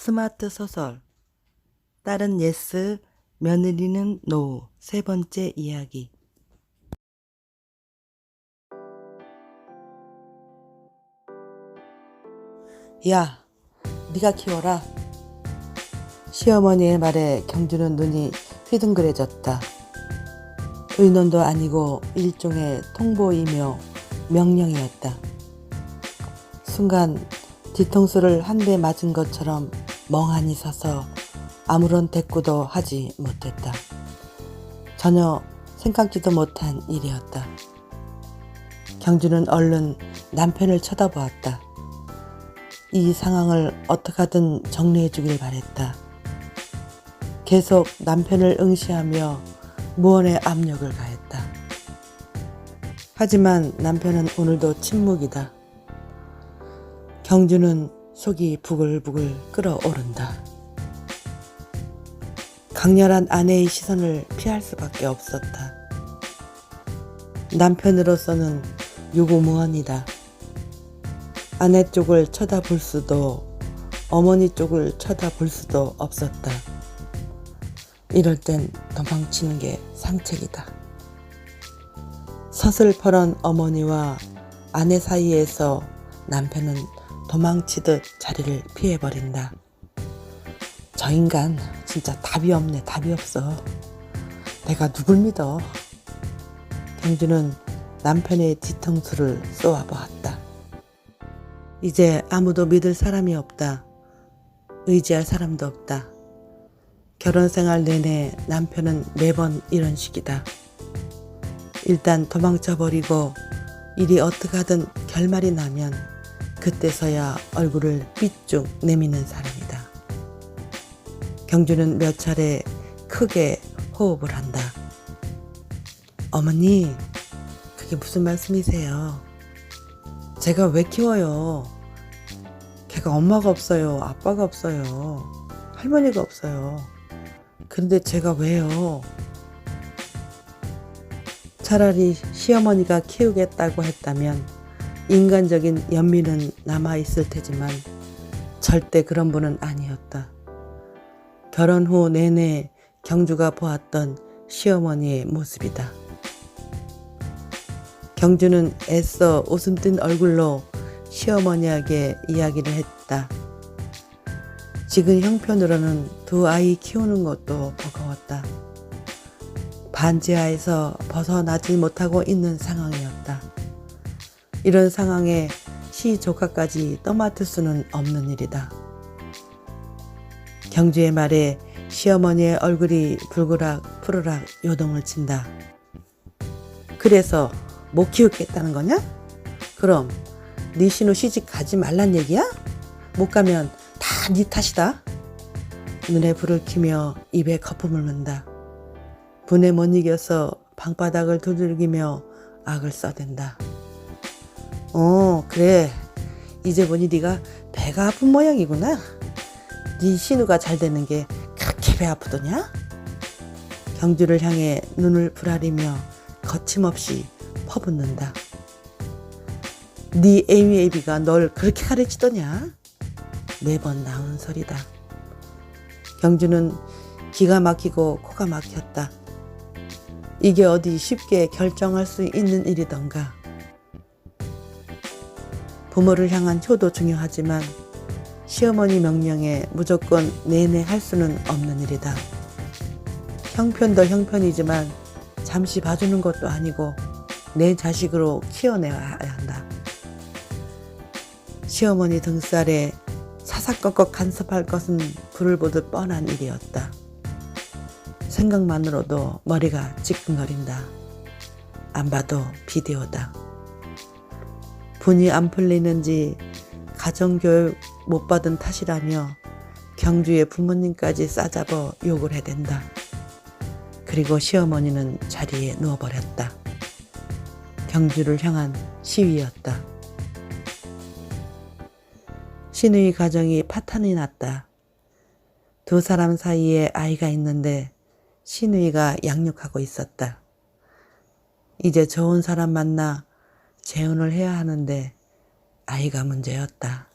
스마트 소설 딸은 예스, 며느리는 노세 번째 이야기 야, 네가 키워라. 시어머니의 말에 경주는 눈이 휘둥그레졌다. 의논도 아니고 일종의 통보이며 명령이었다. 순간 뒤통수를 한 대 맞은 것처럼 멍하니 서서 아무런 대꾸도 하지 못했다. 전혀 생각지도 못한 일이었다. 경주는 얼른 남편을 쳐다보았다. 이 상황을 어떻게든 정리해 주길 바랬다. 계속 남편을 응시하며 무언의 압력을 가했다. 하지만 남편은 오늘도 침묵이다. 경주는 속이 부글부글 끓어오른다. 강렬한 아내의 시선을 피할 수밖에 없었다. 남편으로서는 유고무원이다. 아내 쪽을 쳐다볼 수도 어머니 쪽을 쳐다볼 수도 없었다. 이럴 땐 도망치는 게 상책이다. 서슬퍼런 어머니와 아내 사이에서 남편은 도망치듯 자리를 피해버린다. 저 인간 진짜 답이 없네, 답이 없어. 내가 누굴 믿어? 경주는 남편의 뒤통수를 쏘아 보았다. 이제 아무도 믿을 사람이 없다. 의지할 사람도 없다. 결혼 생활 내내 남편은 매번 이런 식이다. 일단 도망쳐 버리고 일이 어떻게든 결말이 나면 그때서야 얼굴을 삐쭉 내미는 사람이다. 경주는 몇 차례 크게 호흡을 한다. 어머니, 그게 무슨 말씀이세요? 제가 왜 키워요? 걔가 엄마가 없어요. 아빠가 없어요. 할머니가 없어요. 근데 제가 왜요? 차라리 시어머니가 키우겠다고 했다면 인간적인 연민은 남아있을 테지만 절대 그런 분은 아니었다. 결혼 후 내내 경주가 보았던 시어머니의 모습이다. 경주는 애써 웃음 띤 얼굴로 시어머니에게 이야기를 했다. 지금 형편으로는 두 아이 키우는 것도 버거웠다. 반지하에서 벗어나지 못하고 있는 상황이었다. 이런 상황에 시 조카까지 떠맡을 수는 없는 일이다. 경주의 말에 시어머니의 얼굴이 불그락 푸르락 요동을 친다. 그래서 못 키우겠다는 거냐? 그럼 네 신우 시집 가지 말란 얘기야? 못 가면 다 네 탓이다. 눈에 불을 켜며 입에 거품을 문다. 분에 못 이겨서 방바닥을 두들기며 악을 써댄다. 어 그래 이제 보니 네가 배가 아픈 모양이구나. 네 신우가 잘 되는 게 그렇게 배 아프더냐? 경주를 향해 눈을 부라리며 거침없이 퍼붓는다. 네 에이미 에이비가 널 그렇게 가르치더냐? 매번 나오는 소리다. 경주는 기가 막히고 코가 막혔다. 이게 어디 쉽게 결정할 수 있는 일이던가. 부모를 향한 효도 중요하지만 시어머니 명령에 무조건 내내 할 수는 없는 일이다. 형편도 형편이지만 잠시 봐주는 것도 아니고 내 자식으로 키워내야 한다. 시어머니 등살에 사사건건 간섭할 것은 불을 보듯 뻔한 일이었다. 생각만으로도 머리가 지끈거린다. 안 봐도 비디오다. 분이 안 풀리는지 가정교육 못 받은 탓이라며 경주의 부모님까지 싸잡아 욕을 해댄다. 그리고 시어머니는 자리에 누워버렸다. 경주를 향한 시위였다. 신의 가정이 파탄이 났다. 두 사람 사이에 아이가 있는데 신의가 양육하고 있었다. 이제 좋은 사람 만나 재혼을 해야 하는데 아이가 문제였다.